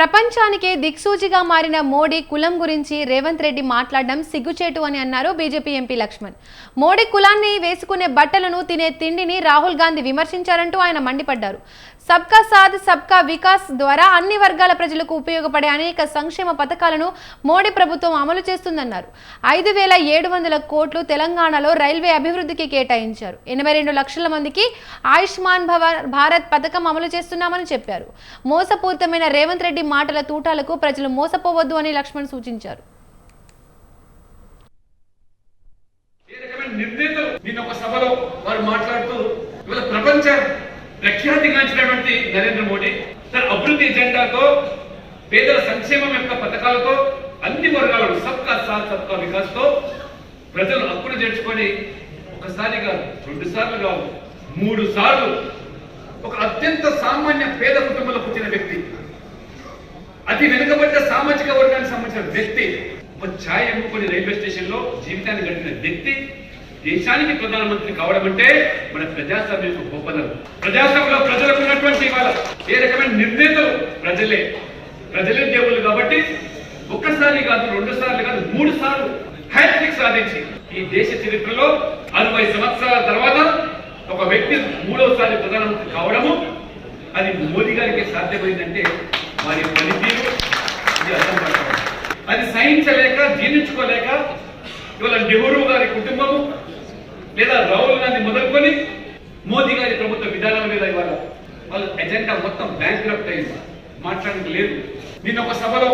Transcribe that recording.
ప్రపంచానికే దిక్సూచిగా మారిన మోడీ కులం గురించి రేవంత్ రెడ్డి మాట్లాడడం సిగ్గుచేటు అని అన్నారు బీజేపీ ఎంపీ లక్ష్మణ్. మోడీ కులాన్ని వేసుకునే బట్టలను తినే తిండిని రాహుల్ గాంధీ విమర్శించారంటూ ఆయన మండిపడ్డారు. సబ్కా సాథ్ సబ్కా వికాస్ ద్వారా అన్ని వర్గాల ప్రజలకు ఉపయోగపడే అనేక సంక్షేమ పథకాలను మోడీ ప్రభుత్వం అమలు చేస్తుందన్నారు. ఐదు వేల ఏడు వందల కోట్లు తెలంగాణలో రైల్వే అభివృద్ధికి కేటాయించారు. ఎనభై రెండు లక్షల మందికి ఆయుష్మాన్ భవ భారత్ పథకం అమలు చేస్తున్నామని చెప్పారు. మోసపూరితమైన రేవంత్ రెడ్డి మాటల తూటాలకు ప్రజలు మోసపోవద్దు అని లక్ష్మణ్ సూచించారు. నిన్న ఒక సభలో వారు మాట్లాడుతూ ఇవాళ ప్రపంచ ప్రఖ్యాతిగాంచినటువంటి నరేంద్ర మోడీ తన అభివృద్ధి ఎజెండాతో పేదల సంక్షేమం యొక్క పథకాలతో అన్ని వర్గాలను సబ్కా సాత్ సబ్కా వికాస్తో ప్రజలు అప్పులు చేర్చుకొని ఒకసారిగా రెండు సార్లు కావు మూడు సార్లు ఒక అత్యంత సామాన్య పేద కుటుంబంలో పుట్టిన వ్యక్తి అతి వెనుకబడ్డ సామాజిక వర్గానికి సంబంధించిన వ్యక్తి ఒక ఛాయ్ అమ్ముకొని రైల్వే స్టేషన్లో జీవితాన్ని గడిపిన వ్యక్తి దేశానికి ప్రధానమంత్రి కావడం అంటే మన ప్రజాస్వామ్యం యొక్క గొప్పదనం. ప్రజాస్వామ్యంలో ప్రజలకు ఉన్నటువంటి వాళ్ళ ఏ రకమైన నిర్ణేతలు ప్రజలే. ప్రజలే దేవుళ్ళు కాబట్టి ఒక్కసారి కాదు రెండు సార్లు కాదు మూడు సార్లు హ్యాట్రిక్ సాధించి ఈ దేశ చరిత్రలో అరవై సంవత్సరాల తర్వాత ఒక వ్యక్తి మూడవసారి ప్రధానమంత్రి కావడము అది మోదీ గారికి సాధ్యమైందంటే వారి పనితీరు ఇది అర్థం పడతాం అది సహించలేక జీర్ణించుకోలేక ఇవాళ నెహ్రూ గారి కుటుంబము లేదా రాహుల్ గాంధీ మొదలుకొని మోదీ గారి ప్రభుత్వ విధానం మీద ఇవాళ వాళ్ళ ఎజెండా మొత్తం బ్యాంక్ అయింది. మాట్లాడడానికి లేదు. నిన్న ఒక సభలో